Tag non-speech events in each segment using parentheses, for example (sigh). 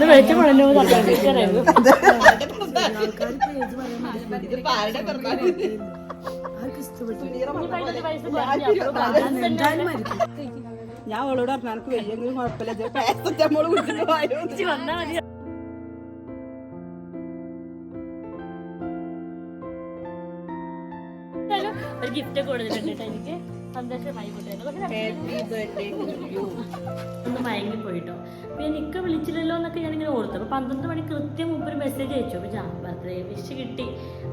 വെളിച്ചം ഞാൻ അവളോട് പറഞ്ഞു എനിക്ക് വയ്യെങ്കിലും കുഴപ്പമില്ല. പാരസെറ്റമോൾ കുടിച്ചിട്ട് പോയോ? വന്നാ മതി. ഒരു ഗിഫ്റ്റ് കൊടുത്തിട്ടുണ്ട് എനിക്ക്. സന്തോഷമായി ഒന്ന് മയങ്ങി പോയിട്ടോ പിന്നെ ഇക്ക വിളിച്ചില്ലല്ലോ എന്നൊക്കെ ഞാനിങ്ങനെ ഓർത്തു. അപ്പൊ പന്ത്രണ്ട് മണി കൃത്യം മുമ്പ് ഒരു മെസ്സേജ് അയച്ചു. അപ്പൊ ഞാൻ ബർത്ത്ഡേ വിഷ് കിട്ടി.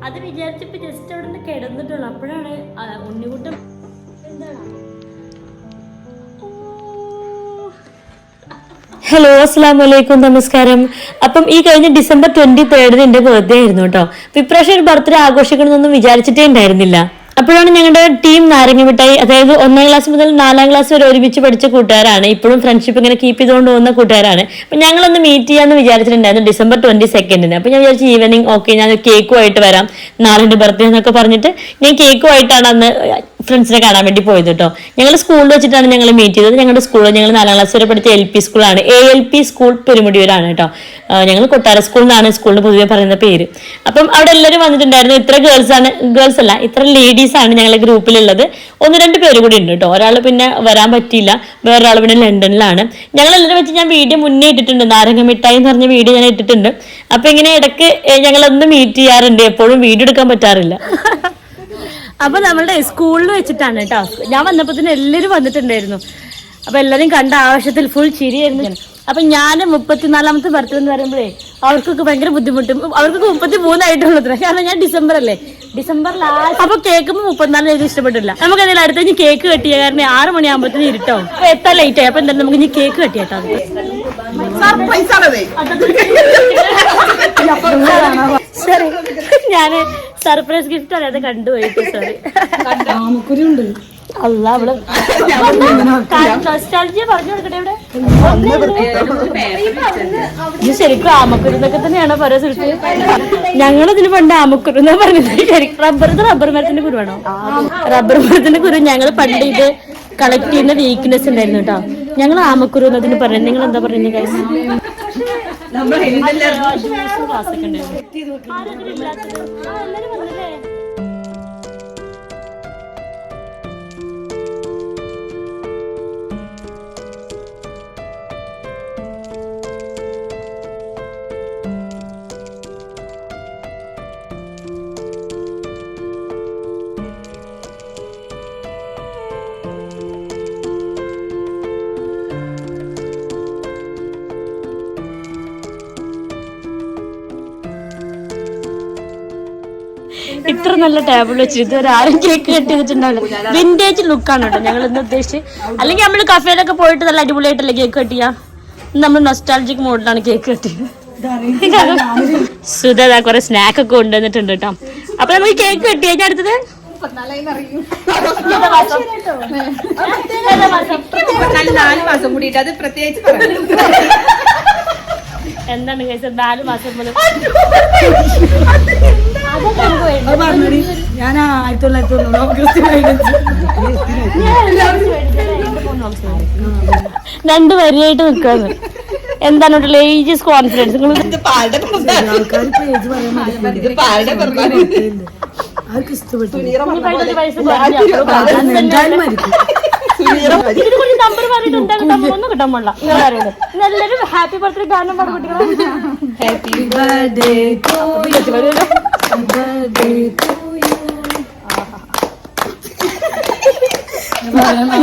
അത് വിചാരിച്ചപ്പോ ജസ്റ്റ് അവിടെ നിന്ന് കിടന്നിട്ടുള്ളൂ. അപ്പോഴാണ് ഉണ്ണിക്കുട്ടം എന്താണ്? ഹലോ അസ്സാം വലൈക്കും നമസ്കാരം. അപ്പം ഈ കഴിഞ്ഞ ഡിസംബർ ട്വന്റി തേർഡിന് എന്റെ ബർത്ത്ഡേ ആയിരുന്നു കേട്ടോ. ഇപ്രാവശ്യം ഒരു ബർത്ത്ഡേ ആഘോഷിക്കണമെന്നൊന്നും വിചാരിച്ചിട്ടേ ഉണ്ടായിരുന്നില്ല. അപ്പോഴാണ് ഞങ്ങളുടെ ടീം നാരങ്ങ മിഠായി അതായത് ഒന്നാം ക്ലാസ് മുതൽ നാലാം ക്ലാസ് വരെ ഒരുമിച്ച് പഠിച്ച കൂട്ടുകാരാണ്. ഇപ്പോഴും ഫ്രണ്ട്ഷിപ്പ് ഇങ്ങനെ കീപ്പ് ചെയ്തുകൊണ്ട് പോകുന്ന കൂട്ടുകാരാണ്. അപ്പൊ ഞങ്ങളൊന്ന് മീറ്റ് ചെയ്യാന്ന് വിചാരിച്ചിട്ടുണ്ടായിരുന്നു ഡിസംബർ ട്വന്റി സെക്കൻഡിന് അപ്പൊ ഞാൻ വിചാരിച്ചു ഈവനിങ് ഓക്കെ ഞാൻ കേക്കുമായിട്ട് വരാം. നാളെ ബർത്ത്ഡേ എന്നൊക്കെ പറഞ്ഞിട്ട് ഞാൻ കേക്കുമായിട്ടാണ് അന്ന് ഫ്രണ്ട്സിനെ കാണാൻ വേണ്ടി പോയത് കേട്ടോ ഞങ്ങൾ സ്കൂളിൽ വെച്ചിട്ടാണ് ഞങ്ങൾ മീറ്റ് ചെയ്തത്. ഞങ്ങളുടെ സ്കൂളിൽ ഞങ്ങൾ നാലാം ക്ലാസ് വരെ പഠിച്ച എൽ പി സ്കൂളാണ് എ എൽ പി സ്കൂൾ പെരുമുടിയൂരാണ് കേട്ടോ ഞങ്ങൾ കൊട്ടാര സ്കൂൾ എന്നാണ് സ്കൂളിന് പൊതുവെ പറയുന്ന പേര്. അപ്പം അവിടെ എല്ലാവരും വന്നിട്ടുണ്ടായിരുന്നു. ഇത്ര ഗേൾസ് ആണ് ഗേൾസ് അല്ല ഇത്ര ലേഡീസ് ആണ് ഞങ്ങളുടെ ഗ്രൂപ്പിലുള്ളത് ഒന്ന് രണ്ട് പേര് കൂടി ഉണ്ട് കേട്ടോ ഒരാൾ പിന്നെ വരാൻ പറ്റിയില്ല. വേറൊരാൾ പിന്നെ ലണ്ടനിലാണ്. ഞങ്ങൾ എല്ലാവരും വെച്ച് ഞാൻ വീഡിയോ മുന്നേ ഇട്ടിട്ടുണ്ട്. നാരങ്ങ മിഠായി എന്ന് പറഞ്ഞ വീഡിയോ ഞാൻ ഇട്ടിട്ടുണ്ട്. അപ്പൊ ഇങ്ങനെ ഇടയ്ക്ക് ഞങ്ങളൊന്ന് മീറ്റ് ചെയ്യാറുണ്ട്. എപ്പോഴും വീഡിയോ എടുക്കാൻ പറ്റാറില്ല. (laughs) അപ്പൊ നമ്മളുടെ സ്കൂളിൽ വെച്ചിട്ടാണ് കേട്ടോ ഞാൻ വന്നപ്പോ തന്നെ എല്ലാരും വന്നിട്ടുണ്ടായിരുന്നു. അപ്പൊ എല്ലാരും കണ്ട ആവശ്യത്തിൽ ഫുൾ ചിരിയായിരുന്നു. ഞാൻ. അപ്പൊ ഞാൻ മുപ്പത്തിനാലാമത്തെ ബർത്ത്ഡേ എന്ന് പറയുമ്പോഴേ അവർക്കൊക്കെ ഭയങ്കര ബുദ്ധിമുട്ടും. അവർക്കൊക്കെ മുപ്പത്തി മൂന്നായിട്ടുള്ളൂ കാരണം ഞാൻ ഡിസംബർ അല്ലേ? ഡിസംബർ ലാസ്റ്റ് അപ്പൊ കേൾക്കുമ്പോൾ മുപ്പത്തിനാല് എനിക്ക് ഇഷ്ടപ്പെട്ടില്ല. നമുക്ക് എന്തെങ്കിലും അടുത്ത ഇനി കേക്ക് കട്ടിയ. കാരണം ആറ് മണിയാകുമ്പോഴത്തേന് ഇരുട്ടോ. അപ്പൊ എത്ര ലേറ്റ് ആയി? അപ്പൊ എന്തായാലും നമുക്ക് ഇനി കേക്ക് കട്ടിയാട്ടോ. സോറി ഞാൻ സർപ്രൈസ് ഗിഫ്റ്റ് അറിയാതെ കണ്ടുപോയിട്ട് സോറി അല്ല അവിടെ നൊസ്റ്റാൾജിയ പറഞ്ഞു കൊടുക്കട്ടെ ഇവിടെ? ഇത് ശരിക്കും ആമക്കുരുന്നൊക്കെ തന്നെയാണോ പറയാ സുരക്ഷ ഞങ്ങളിതിന് പണ്ട് ആമക്കുരു എന്നാ പറഞ്ഞത്. ശരിക്കും റബ്ബർ ഇത് റബ്ബർ മരത്തിന്റെ കുരുവാണോ? റബ്ബർ മരത്തിന്റെ കുരു ഞങ്ങൾ പണ്ട് ഇത് കളക്ട് ചെയ്യുന്ന വീക്ക്നെസ് ഉണ്ടായിരുന്നു കേട്ടോ. ഞങ്ങൾ ആമക്കുരു എന്നതിന് പറയുന്നത്. നിങ്ങൾ എന്താ പറയുന്നത് നമ്മൾ എന്തെല്ലാം വാസിക്കണ്ടേ എത്തി നോക്കി ഇത്ര നല്ല ടേബിൾ വെച്ചിട്ട് ഇതുവരെ ആരും കേക്ക് കെട്ടി വെച്ചിട്ടുണ്ടാവില്ല വിന്റേജ് ലുക്കാണ് കേട്ടോ ഞങ്ങൾ ഇന്ന് ഉദ്ദേശിച്ച് അല്ലെങ്കിൽ നമ്മൾ കഫേയിലൊക്കെ പോയിട്ട് നല്ല അടിപൊളിയായിട്ടല്ലേ കേക്ക് കെട്ടിയാ നമ്മൾ നൊസ്റ്റാൾജിക് മോഡിലാണ് കേക്ക് കെട്ടിയത് സുധ കുറെ സ്നാക്ക് ഒക്കെ കൊണ്ടുവന്നിട്ടുണ്ട് കേട്ടോ അപ്പൊ നമുക്ക് കേക്ക് കെട്ടി കഴിഞ്ഞാൽ അടുത്തത് എന്താണ് കഴിച്ചത് നാല് മാസം അത് പറഞ്ഞോടി. ഞാൻ ആയിരത്തി തൊള്ളായിരത്തി തൊണ്ണൂറ് രണ്ട് വരിയായിട്ട് നിൽക്കാന്ന് എന്താണ് ലേജിയസ് ഏജസ് കോൺഫിഡൻസ് നല്ലൊരു ആൾക്കാർ പേജ് ആർക്ക് ഇഷ്ടപ്പെട്ടു. എന്തായാലും മരിക്കും. നമ്പർ പറഞ്ഞിട്ട് എന്തായാലും ഒന്നും കിട്ടാൻ പാടില്ല. നിങ്ങൾ അറിയുന്നത് എല്ലാവരും ഹാപ്പി ബർത്ത്ഡേ ഗാനം പറഞ്ഞു കുട്ടികളെ. ഹാപ്പി ബർത്ത്ഡേ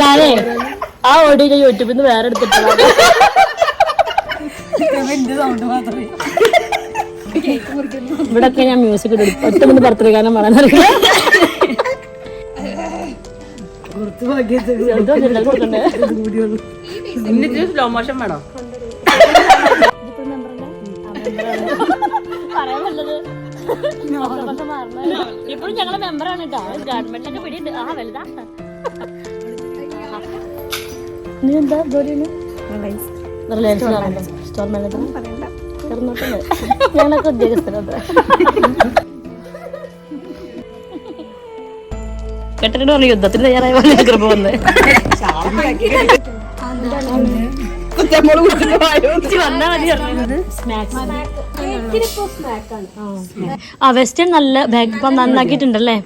ഞാനേ ആ ഓഡിയോ ഞാൻ യൂട്യൂബിൽ നിന്ന് വേറെ ഇവിടൊക്കെ ഞാൻ മ്യൂസിക് ഇടും. ഒറ്റ മണി ബർത്ത്ഡേ ഗാനം എന്തോ കൊടുക്കണ്ടേ? സ്ലോ മോഷൻ വേണോ? (laughs) ഇപ്പോഴും ഞങ്ങളെ മെമ്പറാണ് കേട്ടോ ഗവൺമെന്റിലൊക്കെ പിടിയുണ്ട് ആ വലുതാ. നീ എന്താ ജോലിയാണ് റിലയൻസ്. Store manager. തീർന്നിട്ടല്ലേ ഞങ്ങളൊക്കെ ഉദ്യോഗസ്ഥരത് കെട്ടിട്ട് പറഞ്ഞു യുദ്ധത്തിന് തയ്യാറായ പോലെ കൃപ വന്ന്. മതി സ്നാക്സ്. ആ. വെസ്റ്റേൺ നല്ല ബാഗ് ഇപ്പൊ നന്നാക്കിയിട്ടുണ്ടല്ലേ?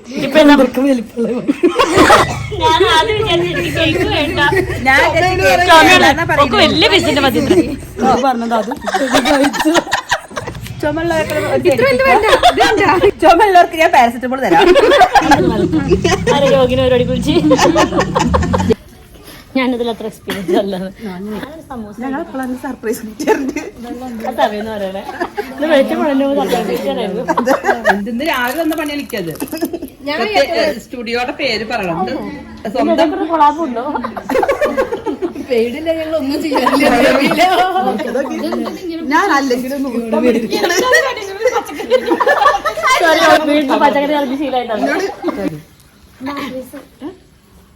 ഇപ്പൊ വലിയ മതി ചുമയുള്ളവർക്ക് ഞാൻ പാരസെറ്റമോൾ തരാം. രോഗിനെ പരിപാടി കുറിച്ച്. ഞാനിതിൽ അത്ര എക്സ്പീരിയൻസ് അല്ലാതെ. സമൂസ ഞങ്ങൾ സർപ്രൈസ് കിട്ടിയിട്ടുണ്ട് അതറിയുന്ന പറയണേ. ഇത് വെളിച്ചം പണല്ലോ ഇന്ന് രാവിലെ വന്ന പണി എനിക്കത്. സ്റ്റുഡിയോയുടെ പേര് പറയണം സ്വന്തം കൊളാപ്പുണ്ടോ ഞാൻ അല്ലെങ്കിലും പച്ചക്കറി ഇറങ്ങി ശീലമായിട്ടാണ്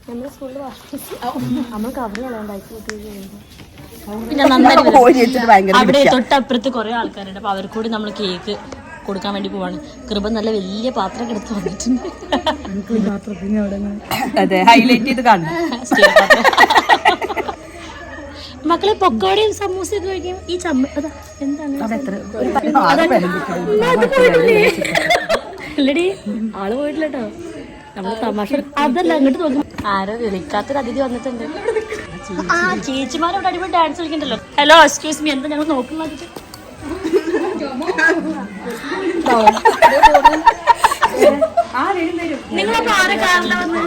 നമ്മുടെ സ്കൂളിൽ നമ്മൾ പിന്നെ നന്നായിട്ട് അവിടെ തൊട്ടപ്പുറത്ത് കുറെ ആൾക്കാരുണ്ട്. അപ്പൊ അവർക്ക് കൂടി നമ്മൾ കേക്ക് കൊടുക്കാൻ വേണ്ടി പോവാണ്. കൃപ നല്ല വലിയ പാത്രം എടുത്ത് വന്നിട്ടുണ്ട്. അതെ ഹൈലൈറ്റ് ചെയ്ത് കാണും സ്റ്റീൽ പാത്രം. മക്കളെ പൊക്കോടയും സമൂസയൊക്കെ കഴിക്കും ഈ ചമ്മ അതാ എന്താണ്? അല്ലടി ആൾ പോയിട്ടില്ല കേട്ടോ നമ്മൾ തമാശ അതല്ല അങ്ങോട്ട് നോക്കും. ആരോ വിളിക്കാത്തൊരു അതിഥി വന്നിട്ടുണ്ട്. ആ ചേച്ചിമാരോട് അടിപൊളി ഡാൻസ് കളിക്കണ്ടല്ലോ. ഹലോ എക്സ്ക്യൂസ് മീ എന്താ ഞങ്ങൾ നോക്കുന്നത് നിങ്ങളപ്പോ ആരെ കാറില വന്ന്?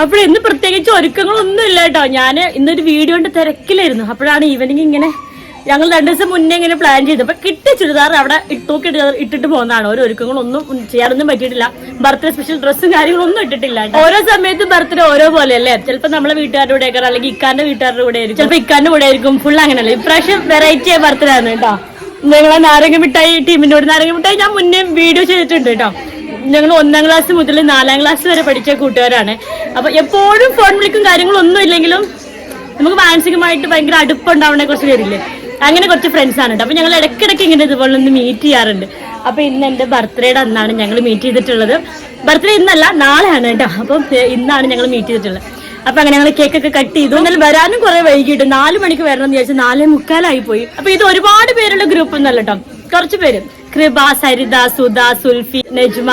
അപ്പോൾ ഇന്ന് പ്രത്യേകിച്ച് ഒരുക്കങ്ങളൊന്നും ഇല്ല കേട്ടോ. ഞാൻ ഇന്നൊരു വീഡിയോന്റെ തിരക്കിലായിരുന്നു. അപ്പോഴാണ് ഈവനിങ് ഇങ്ങനെ ഞങ്ങൾ രണ്ടു ദിവസം മുന്നേ ഇങ്ങനെ പ്ലാൻ ചെയ്തു. അപ്പൊ കിട്ടിയ ചുരിദാർ അവിടെ ഇട്ടൂക്കി ഇട്ട് ഇട്ടിട്ട് പോകുന്നതാണ്. ഓരോ ഒരുക്കങ്ങളൊന്നും ചെയ്യാനൊന്നും പറ്റിയിട്ടില്ല. ബർത്ത്ഡേ സ്പെഷ്യൽ ഡ്രസ്സും കാര്യങ്ങളൊന്നും ഇട്ടിട്ടില്ല. ഓരോ സമയത്ത് ബർത്ത്ഡേ ഓരോ പോലെ അല്ലേ ചിലപ്പോൾ നമ്മളെ വീട്ടുകാരുടെ കൂടെ ആയിരിക്കും അല്ലെങ്കിൽ ഇക്കാന്റെ വീട്ടുകാരുടെ കൂടെ ആയിരിക്കും. ചിലപ്പോൾ ഇക്കാന്റെ കൂടെ ആയിരിക്കും. ഫുൾ അങ്ങനെയല്ലേ? ഇപ്രാവശ്യം വെറൈറ്റി ആയ ബർത്ത്ഡേ ആണ് കേട്ടോ. ഞങ്ങളെ നാരങ്ങ മിഠായി ടീമിന്റെ കൂടെ നാരങ്ങ മിഠായി ഞാൻ മുന്നേ വീഡിയോ ചെയ്തിട്ടുണ്ട് കേട്ടോ. ഞങ്ങൾ ഒന്നാം ക്ലാസ് മുതൽ നാലാം ക്ലാസ് വരെ പഠിച്ച കൂട്ടുകാരാണ്. അപ്പൊ എപ്പോഴും ഫോൺ വിളിക്കും കാര്യങ്ങളൊന്നും ഇല്ലെങ്കിലും നമുക്ക് മാനസികമായിട്ട് ഭയങ്കര ഉണ്ടാവണേ കുറച്ച് പേരില്ലേ? അങ്ങനെ കുറച്ച് ഫ്രണ്ട്സ് ആണ് അപ്പൊ ഞങ്ങൾ ഇടയ്ക്കിടയ്ക്ക് ഇങ്ങനെ ഇതുപോലെ ഒന്ന് മീറ്റ് ചെയ്യാറുണ്ട്. അപ്പൊ ഇന്ന് എന്റെ ബർത്ത്ഡേയുടെ അന്നാണ് ഞങ്ങൾ മീറ്റ് ചെയ്തിട്ടുള്ളത്. ബർത്ത്ഡേ ഇന്നല്ല നാളെയാണ് കേട്ടോ അപ്പം ഇന്നാണ് ഞങ്ങൾ മീറ്റ് ചെയ്തിട്ടുള്ളത്. അപ്പൊ അങ്ങനെ ഞങ്ങൾ കേക്ക് ഒക്കെ കട്ട് ചെയ്തു. എന്നാൽ വരാനും കുറെ വൈകിട്ട്. നാല് മണിക്ക് വരണം എന്ന് വിചാരിച്ചു നാലേ മുക്കാലായി പോയി. അപ്പൊ ഇത് ഒരുപാട് പേരുള്ള ഗ്രൂപ്പ് ഒന്നല്ല കേട്ടോ കുറച്ച് പേര്. കൃപ സരിത സുധ സുൽഫി നജ്മ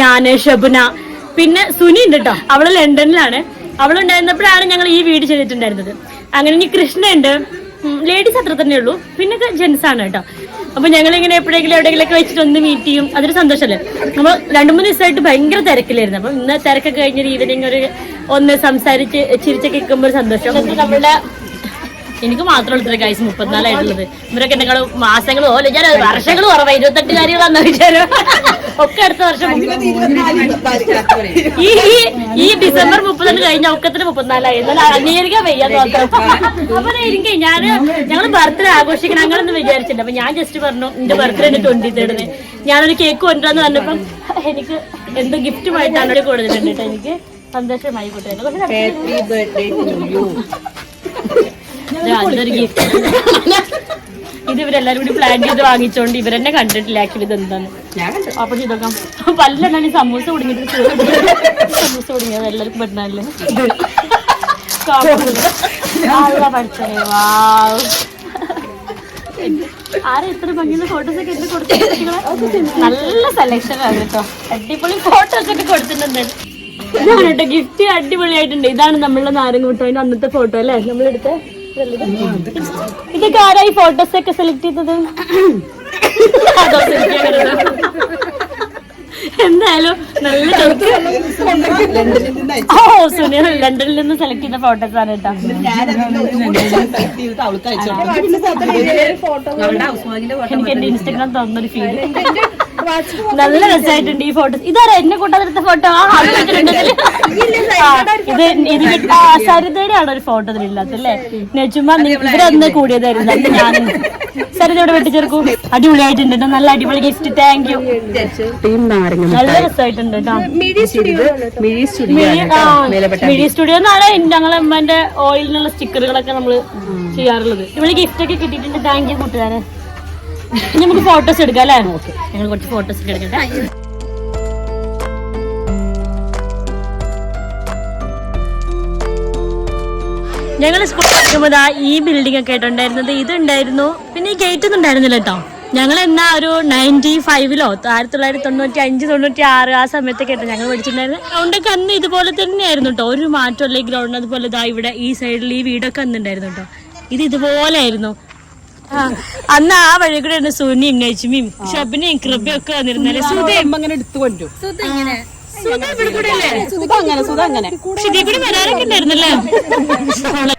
ഞാൻ ഷബുന. പിന്നെ സുനി ഉണ്ട് കേട്ടോ അവൾ ലണ്ടനിലാണ്. അവളുണ്ടായിരുന്നപ്പോഴാണ് ഞങ്ങൾ ഈ വീട് ചെയ്തിട്ടുണ്ടായിരുന്നത്. അങ്ങനെ ഇനി കൃഷ്ണ ഉണ്ട്. ലേഡീസ് അത്ര തന്നെ ഉള്ളൂ. പിന്നെ ജെൻസ് ആണ് കേട്ടോ. അപ്പൊ ഞങ്ങൾ ഇങ്ങനെ എപ്പോഴെങ്കിലും എവിടെയെങ്കിലൊക്കെ വെച്ചിട്ട് ഒന്ന് മീറ്റ് ചെയ്യും. അതൊരു സന്തോഷമല്ലേ നമ്മൾ രണ്ടു മൂന്ന് ദിവസമായിട്ട് ഭയങ്കര തിരക്കിലായിരുന്നു. അപ്പൊ ഇന്ന് തിരക്കൊക്കെ കഴിഞ്ഞൊരു ഈവനിങ് ഒരു ഒന്ന് സംസാരിച്ച് ചിരിച്ചൊക്കെ നിൽക്കുമ്പോൾ സന്തോഷം. നമ്മളുടെ എനിക്ക് മാത്രമേ ഇത്ര കാഴ്ച മുപ്പത്തിനാലായിട്ടുള്ളത്. ഇവരൊക്കെ നിങ്ങൾ മാസങ്ങൾ ഓല ഞാൻ വർഷങ്ങൾ കുറവാ ഇരുപത്തെട്ട് കാര്യങ്ങളാന്ന് വിചാരം. ഒക്കെ അടുത്ത വർഷം ഈ ഈ ഡിസംബർ മുപ്പത്തൊന്ന് കഴിഞ്ഞ ഒക്കത്തിന് മുപ്പത്തിനാലായി. എന്നാൽ അംഗീകരിക്കാൻ വയ്യാന്ന് മാത്രം. അപ്പൊ എനിക്ക് ഞാൻ ഞങ്ങൾ ബർത്ത്ഡേ ആഘോഷിക്കണം അങ്ങനൊന്നും വിചാരിച്ചില്ല. അപ്പൊ ഞാൻ ജസ്റ്റ് പറഞ്ഞു എന്റെ ബർത്ത്ഡേ എന്റെ ട്വന്റി തേർഡിന് ഞാനൊരു കേക്ക് കൊണ്ടുവന്ന് പറഞ്ഞപ്പം എനിക്ക് എന്ത് ഗിഫ്റ്റുമായിട്ടാണ് കൊടുത്തിട്ടുണ്ട് എനിക്ക് സന്തോഷമായി കൂട്ടുകാരെ. ഇത് ഇവരെല്ലാരും കൂടി പ്ലാൻ ചെയ്ത് വാങ്ങിച്ചോണ്ട് ഇവരെന്നെ കണ്ടിട്ടില്ല. ആക്ച്വലി ഇത് എന്താണ് അപ്പൊ ചെയ്തോക്കാം ഈ സമൂസ കുടുങ്ങിട്ട് സമൂസ കുടുങ്ങിയത് എല്ലാവർക്കും പെട്ടെന്നല്ലേ പഠിച്ചേ വാവ് ആരാ ഇത്ര ഭംഗിയുള്ള ഫോട്ടോസ് ഒക്കെ എടുത്ത് കൊടുത്തു നല്ല സെലക്ഷൻ ആണ് കേട്ടോ. അടിപൊളി ഫോട്ടോസ് ഒക്കെ കൊടുത്തിട്ടുണ്ട്. ഇതാണ് കേട്ടോ ഗിഫ്റ്റ് അടിപൊളിയായിട്ടുണ്ട്. ഇതാണ് നമ്മളുടെ നാരങ്ങ മുട്ടോന്റെ അന്നത്തെ ഫോട്ടോ അല്ലേ? നമ്മളെടുത്ത? ഇതൊക്കെ ആരാ ഈ ഫോട്ടോസ് ഒക്കെ സെലക്ട് ചെയ്തത്. എന്തായാലും നല്ല ഓ സുനിൽ ലണ്ടനിൽ നിന്ന് സെലക്ട് ചെയ്ത ഫോട്ടോസ് ആണ് കേട്ടോ. എനിക്ക് എന്റെ ഇൻസ്റ്റാഗ്രാം തന്നൊരു ഫീഡ് നല്ല രസമായിട്ടുണ്ട് ഈ ഫോട്ടോ ഇതാരാ എന്നെ കൂട്ടാതെടുത്ത ഫോട്ടോ ആ. ആ, ഇത് ഇത് സരിതയുടെ ആണ് ഒരു ഫോട്ടോ ഇതിലില്ലാത്തല്ലേ നെജുമ ഇവരന്ന് കൂടിയതായിരുന്നു അന്ന് ഞാൻ. സരിതയോടെ വെട്ടിച്ചേർക്കും അടിപൊളിയായിട്ടുണ്ട് നല്ല അടിപൊളി ഗിഫ്റ്റ് താങ്ക് യു നല്ല രസമായിട്ടുണ്ട് കേട്ടോ. മിഴി സ്റ്റുഡിയോ എന്നാണ് ഞങ്ങളെ അമ്മന്റെ ഓയിലിനുള്ള സ്റ്റിക്കറുകളൊക്കെ നമ്മൾ ചെയ്യാറുള്ളത്. ഇവിടെ ഗിഫ്റ്റ് ഒക്കെ കിട്ടിയിട്ടുണ്ട് താങ്ക് യു കൂട്ടുകാരെ. നമുക്ക് ഫോട്ടോസ് എടുക്കാം അല്ലേ? ഞങ്ങൾ കുറച്ച് ഫോട്ടോസ് ഒക്കെ എടുക്കട്ടെ. ഞങ്ങൾ സ്കൂളിൽ പഠിക്കുമ്പോൾ ഈ ബിൽഡിംഗ് ഒക്കെ ആയിട്ടുണ്ടായിരുന്നത് ഇതുണ്ടായിരുന്നു. പിന്നെ ഈ ഗേറ്റ് ഒന്നും ഉണ്ടായിരുന്നില്ല കേട്ടോ. ഞങ്ങൾ എന്നാ ഒരു നയന്റി ഫൈവിലോ ആയിരത്തി തൊള്ളായിരത്തി തൊണ്ണൂറ്റി അഞ്ച് തൊണ്ണൂറ്റി ആറ് ആ സമയത്തൊക്കെ ആയിട്ട് ഞങ്ങൾ പഠിച്ചിട്ടുണ്ടായിരുന്നത്. ഗ്രൗണ്ടൊക്കെ അന്ന് ഇതുപോലെ തന്നെയായിരുന്നു കേട്ടോ. ഒരു മാറ്റം അല്ലെങ്കിൽ ഗ്രൗണ്ട് അതുപോലെ ഇതാ ഇവിടെ ഈ സൈഡിൽ ഈ വീടൊക്കെ അന്നുണ്ടായിരുന്നു കേട്ടോ. ഇത് ഇതുപോലെ ആയിരുന്നു. അന്ന് ആ വഴി കൂടെ ആയിരുന്നു സുനിയും നജ്മിയും ഷബിനെയും കൃപയൊക്കെ വന്നിരുന്നല്ലേ സുധ അങ്ങനെ എടുത്തു കൊണ്ടു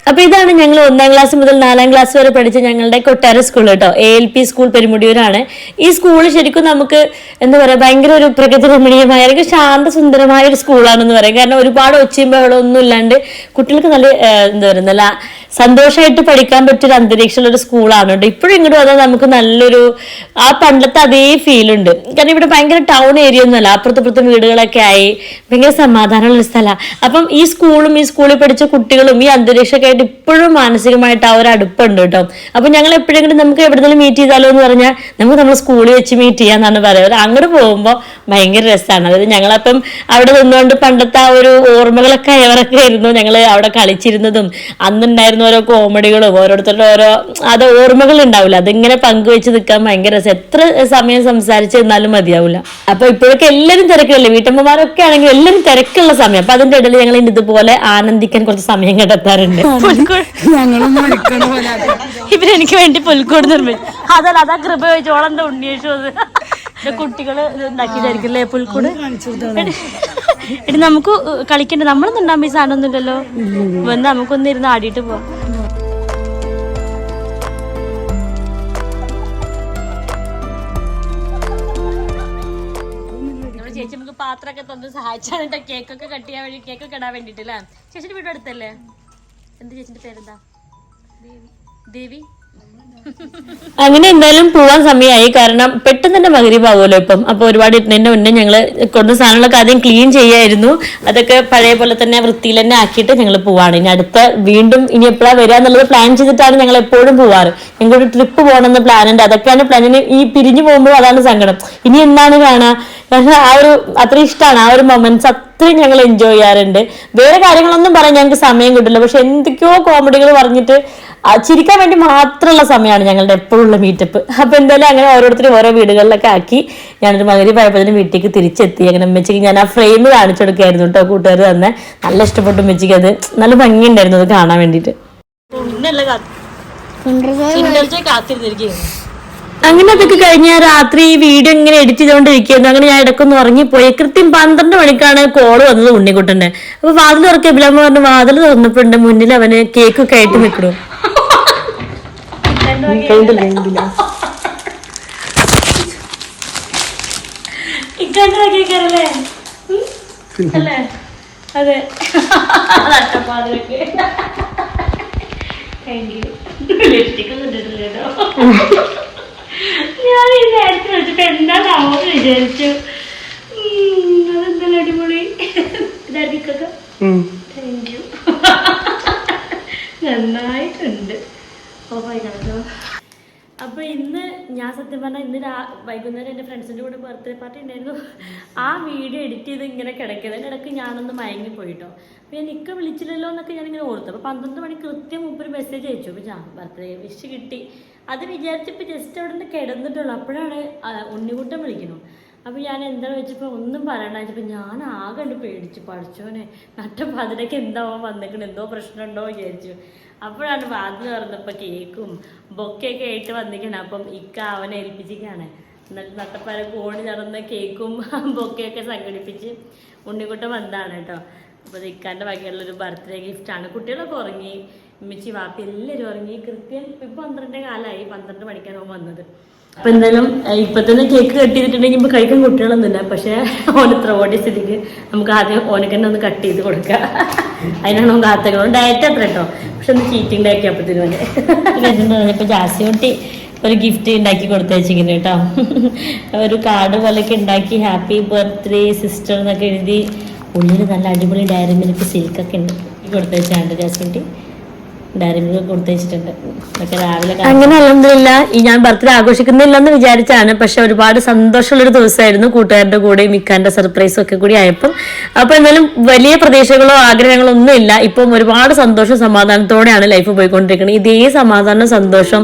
അപ്പൊ ഇതാണ് ഞങ്ങൾ ഒന്നാം ക്ലാസ് മുതൽ നാലാം ക്ലാസ് വരെ പഠിച്ച ഞങ്ങളുടെ കൊട്ടാര സ്കൂൾ കേട്ടോ. എ എൽ പി സ്കൂൾ പെരുമുടിയൂരാണ്. ഈ സ്കൂൾ ശരിക്കും നമുക്ക് എന്താ പറയാ ഭയങ്കര ഒരു പ്രകൃതി രമണീയമായ അല്ലെങ്കിൽ ശാന്തസുന്ദരമായ ഒരു സ്കൂളാണെന്ന് പറയാം. കാരണം ഒരുപാട് ഒച്ചയും ബഹളം ഒന്നും ഇല്ലാണ്ട് കുട്ടികൾക്ക് നല്ല എന്താ പറയുക നല്ല സന്തോഷമായിട്ട് പഠിക്കാൻ പറ്റിയൊരു അന്തരീക്ഷമുള്ള ഒരു സ്കൂളാണ് കേട്ടോ. ഇപ്പോഴും ഇങ്ങോട്ട് വന്നാൽ നമുക്ക് നല്ലൊരു ആ പണ്ടത്തെ അതേ ഫീൽ ഉണ്ട്. കാരണം ഇവിടെ ഭയങ്കര ടൗൺ ഏരിയ ഒന്നുമല്ല അപ്പുറത്തപ്പുറത്തും വീടുകളൊക്കെ ആയി. ഭയങ്കര സമാധാനമുള്ള സ്ഥലമാണ് അപ്പം ഈ സ്കൂളും ഈ സ്കൂളിൽ പഠിച്ച കുട്ടികളും ഈ അന്തരീക്ഷമൊക്കെ ആയിട്ട് ഇപ്പോഴും മാനസികമായിട്ട് ആ ഒരു അടുപ്പുണ്ട് കേട്ടോ. അപ്പൊ ഞങ്ങൾ എപ്പോഴെങ്കിലും നമുക്ക് എവിടെയെങ്കിലും മീറ്റ് ചെയ്താലോ എന്ന് പറഞ്ഞാൽ നമുക്ക് നമ്മൾ സ്കൂളിൽ വെച്ച് മീറ്റ് ചെയ്യാന്നാണ് പറയുന്നത് അങ്ങോട്ട് പോകുമ്പോൾ ഭയങ്കര രസമാണ് അതായത് ഞങ്ങളപ്പം അവിടെ നിന്നുകൊണ്ട് പണ്ടത്തെ ആ ഒരു ഓർമ്മകളൊക്കെ അവരൊക്കെ ആയിരുന്നു ഞങ്ങൾ അവിടെ കളിച്ചിരുന്നതും. അന്നുണ്ടായിരുന്ന ഓരോ കോമഡികളും ഓരോരുത്തരുടെ ഓരോ അത് ഓർമ്മകൾ ഉണ്ടാവില്ല. അതിങ്ങനെ പങ്കുവെച്ച് നിൽക്കാൻ ഭയങ്കര രസം. എത്ര സമയം സംസാരിച്ച് നിന്നാലും മതിയാവില്ല. അപ്പൊ ഇപ്പോഴൊക്കെ എല്ലാവരും തിരക്കല്ലേ വീട്ടമ്മമാരൊക്കെ ആണെങ്കിൽ എല്ലാം തിരക്കുള്ള സമയം. അപ്പൊ അതിന്റെ ഇടയിൽ ഞങ്ങൾ ഇതുപോലെ ആനന്ദിക്കാൻ കുറച്ച് സമയം കണ്ടെത്താറുണ്ട്. ഇവരെനിക്ക് വേണ്ടി പുൽക്കൂട് നിർമ്മിച്ചു. അതല്ല അതാ കൃപ ചോളന്റെ ഉണ്ണിയേശു അത്? കുട്ടികൾ ഇത് ഉണ്ടാക്കിയതായിരിക്കില്ലേ പുൽക്കൂട്? എടി, നമുക്ക് കളിക്കണ്ട. നമ്മളൊന്നും ഉണ്ടാകുമ്പോ ഈ സാധനം ഒന്നുമില്ലല്ലോ. വന്ന് നമുക്കൊന്ന് ഇരുന്ന് ആടിയിട്ട് പോവാം. ചേച്ചി നമുക്ക് പാത്രമൊക്കെ തന്ന് സഹായിച്ചാണ് കേട്ടോ. കേക്കൊക്കെ കട്ട് ചെയ്യാൻ വേണ്ടി കേക്കൊക്കെ ഇടാൻ വേണ്ടിട്ടല്ലേ ചേച്ചിന്റെ വീട് അടുത്തല്ലേ? എന്ത് ചേച്ചിന്റെ പേരെന്താ? ദേവി? അങ്ങനെ എന്തായാലും പോവാൻ സമയമായി. കാരണം പെട്ടെന്ന് തന്നെ മകരീഭാവുമല്ലോ ഇപ്പം. അപ്പൊ ഒരുപാട് ഇരുന്നതിന്റെ മുന്നേ ഞങ്ങൾ കൊണ്ട സാധനങ്ങളൊക്കെ ആദ്യം ക്ലീൻ ചെയ്യായിരുന്നു. അതൊക്കെ പഴയ പോലെ തന്നെ വൃത്തിയിൽ തന്നെ ആക്കിയിട്ട് ഞങ്ങൾ പോവാണ്. ഇനി അടുത്ത വീണ്ടും ഇനി എപ്പോഴാണ് വരിക എന്നുള്ളത് പ്ലാൻ ചെയ്തിട്ടാണ് ഞങ്ങൾ എപ്പോഴും പോവാറ്. ഞങ്ങളൊരു ട്രിപ്പ് പോകണമെന്ന് പ്ലാൻ ഉണ്ട്. അതൊക്കെയാണ് പ്ലാൻ ഇനി ഈ പിരിഞ്ഞു പോകുമ്പോൾ അതാണ് സങ്കടം. ഇനി എന്താണ് കാണുക കാരണം ആ ഒരു അത്ര ഇഷ്ടമാണ് ആ ഒരു മൊമെന്റ്സ് അത്രയും ഞങ്ങൾ എൻജോയ് ചെയ്യാറുണ്ട്. വേറെ കാര്യങ്ങളൊന്നും പറയാൻ ഞങ്ങൾക്ക് സമയം കിട്ടില്ല. പക്ഷെ എന്തൊക്കെയോ കോമഡികൾ പറഞ്ഞിട്ട് ചിരിക്കാൻ വേണ്ടി മാത്രമുള്ള സമയമാണ് ഞങ്ങളുടെ എപ്പോഴുള്ള മീറ്റപ്പ് അപ്പൊ എന്തായാലും അങ്ങനെ ഓരോരുത്തരും ഓരോ വീടുകളിലൊക്കെ ആക്കി ഞാനൊരു മകരി പയപ്പതിന് വീട്ടിലേക്ക് തിരിച്ചെത്തി. അങ്ങനെ ഉമ്മച്ചിക്ക് ഞാൻ ആ ഫ്രെയിം കാണിച്ചു കൊടുക്കായിരുന്നു കേട്ടോ കൂട്ടുകാർ തന്നെ. നല്ല ഇഷ്ടപ്പെട്ടു ഉമ്മച്ചിക്ക് അത്. നല്ല ഭംഗിയുണ്ടായിരുന്നു അത് കാണാൻ വേണ്ടിയിട്ട്. അങ്ങനെ അതൊക്കെ കഴിഞ്ഞ രാത്രി വീഡിയോ ഇങ്ങനെ എഡിറ്റ് ചെയ്തുകൊണ്ടിരിക്കുന്നു അങ്ങനെ ഞാൻ ഇടയ്ക്കൊന്ന് ഉറങ്ങിപ്പോയി കൃത്യം പന്ത്രണ്ട് മണിക്കാണ് കോൾ വന്നത് ഉണ്ണിക്കുട്ടന്റെ അപ്പൊ വാതിൽ തുറക്കുക ബിലാമ്മ പറഞ്ഞു വാതിൽ തുറന്നപ്പോണ്ട് മുന്നിൽ അവന് കേക്ക് ഒക്കെ ആയിട്ട് നിൽക്കണു അതെ താങ്ക് യു ലിപ്സ്റ്റിക് ഒന്നും ഇട്ടിട്ടില്ല കേട്ടോ ഞാൻ ഈ നേരത്തെ വെച്ചിട്ട് എന്താണാവോ എന്ന് വിചാരിച്ചു. അതെന്തായാലും അടിപൊളി. ഇതായിരിക്കൊക്കെ താങ്ക് യു നന്നായിട്ടുണ്ട്. അപ്പോൾ അപ്പൊ ഇന്ന് ഞാൻ സത്യം പറഞ്ഞാൽ ഇന്ന് രാ- വൈകുന്നേരം എന്റെ ഫ്രണ്ട്സിന്റെ കൂടെ ബർത്ത്ഡേ പാർട്ടി ഉണ്ടായിരുന്നു. ആ വീഡിയോ എഡിറ്റ് ചെയ്ത് ഇങ്ങനെ കിടക്കുന്നത് അതിന്റെ ഇടയ്ക്ക് ഞാനൊന്ന് മയങ്ങി പോയിട്ടോ. അപ്പോൾ ഞാൻ നിക്ക വിളിച്ചില്ലല്ലോ എന്നൊക്കെ ഞാനിങ്ങനെ ഓർത്തു. അപ്പോൾ പന്ത്രണ്ട് മണി കൃത്യം മുമ്പ് ഒരു മെസ്സേജ് അയച്ചു. അപ്പോൾ ഞാൻ ബർത്ത്ഡേ വിഷ് കിട്ടി. അത് വിചാരിച്ചപ്പോൾ ജസ്റ്റ് അവിടെ നിന്ന് കിടന്നിട്ടുള്ളൂ. അപ്പോഴാണ് ഉണ്ണിക്കുട്ടം വിളിക്കുന്നത് അപ്പോൾ ഞാൻ എന്താണെന്ന് വെച്ചപ്പോൾ ഒന്നും പറയണ്ട. വെച്ചപ്പോൾ ഞാൻ ആകെ ഉണ്ട് പേടിച്ചു. പഠിച്ചോനെ നട്ടപ്പോൾ അതിലേക്ക് എന്താവാൻ വന്നിക്കണം? എന്തോ പ്രശ്നമുണ്ടോ വിചാരിച്ചു. അപ്പോഴാണ് വാതിൽ തുറന്നപ്പോൾ കേക്കും ബൊക്കെയൊക്കെ ആയിട്ട് വന്നിക്കണം. അപ്പം ഇക്ക അവനെ ഏൽപ്പിച്ചിരിക്കുകയാണ്. എന്നിട്ട് നട്ടപ്പാല കോണി നടന്ന കേക്കും ബൊക്കെയൊക്കെ സംഘടിപ്പിച്ച് ഉണ്ണിക്കുട്ടം വന്നതാണ് കേട്ടോ. അപ്പോൾ ഇക്കാന്റെ വകയുള്ളൊരു ബർത്ത്ഡേ ഗിഫ്റ്റാണ് കുട്ടികളൊക്കെ ഉറങ്ങി. ഉമ്മച്ചി വാപ്പി എല്ലാവരും ഉറങ്ങി. കൃത്യം ഇപ്പം പന്ത്രണ്ട് കാലമായി പന്ത്രണ്ട് മണിക്കാണ് അവൻ വന്നത്. അപ്പൊ എന്തായാലും ഇപ്പൊ തന്നെ കേക്ക് കട്ട് ചെയ്തിട്ടുണ്ടെങ്കിൽ ഇപ്പൊ കഴിക്കാൻ കുട്ടികളൊന്നുമില്ല. പക്ഷെ ഓനത്ര ഓടിയ സ്ഥിതിക്ക് നമുക്ക് ആദ്യം ഓനക്ക് തന്നെ ഒന്ന് കട്ട് ചെയ്ത് കൊടുക്കാം. അതിനാണ് ഓൻ കാത്തകളും ഡയറ്റ് അത്ര കേട്ടോ പക്ഷെ ഒന്ന് ചീറ്റിംഗ് ഡേ അപ്പത്തിന് വേണ്ടി ഇപ്പൊ ജാസി കുട്ടി ഒരു ഗിഫ്റ്റ് ഉണ്ടാക്കി കൊടുത്തേച്ചിങ്ങനെ കേട്ടോ ഒരു കാർഡ് പോലെയൊക്കെ ഉണ്ടാക്കി ഹാപ്പി ബർത്ത്ഡേ സിസ്റ്റർ എന്നൊക്കെ എഴുതി ഉള്ളിൽ നല്ല അടിപൊളി ഡയറി മിൽക്ക് സിൽക്കൊക്കെ ഉണ്ട് കൊടുത്തേച്ചാണ്ട് ജാസ്മിന്റി ഡയറി അങ്ങനെ അലഹമില്ല ഈ ഞാൻ ബർത്ത്ഡേ ആഘോഷിക്കുന്നില്ലെന്ന് വിചാരിച്ചാണ്. പക്ഷെ ഒരുപാട് സന്തോഷമുള്ളൊരു ദിവസമായിരുന്നു കൂട്ടുകാരുടെ കൂടെ മിക്കാന്റെ സർപ്രൈസും ഒക്കെ കൂടി ആയപ്പം. അപ്പൊ എന്നാലും വലിയ പ്രതീക്ഷകളോ ആഗ്രഹങ്ങളോ ഒന്നും ഇല്ല ഇപ്പം ഒരുപാട് സന്തോഷം സമാധാനത്തോടെയാണ് ലൈഫ് പോയിക്കൊണ്ടിരിക്കുന്നത്. ഇതേ സമാധാനം സന്തോഷം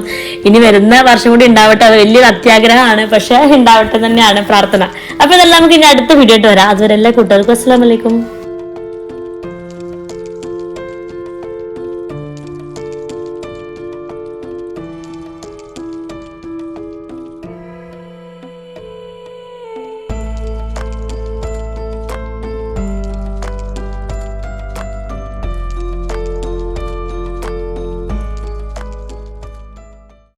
ഇനി വരുന്ന വർഷം കൂടി ഉണ്ടാവട്ടെ. അത് വലിയൊരു അത്യാഗ്രഹമാണ്. പക്ഷെ ഉണ്ടാവട്ടെ തന്നെയാണ് പ്രാർത്ഥന. അപ്പൊ ഇതെല്ലാം നമുക്ക് ഇനി അടുത്ത വീഡിയോ ആയിട്ട് വരാം. അതുവരെ എല്ലാ കൂട്ടുകാർക്കും അസ്സാം വലൈക്കും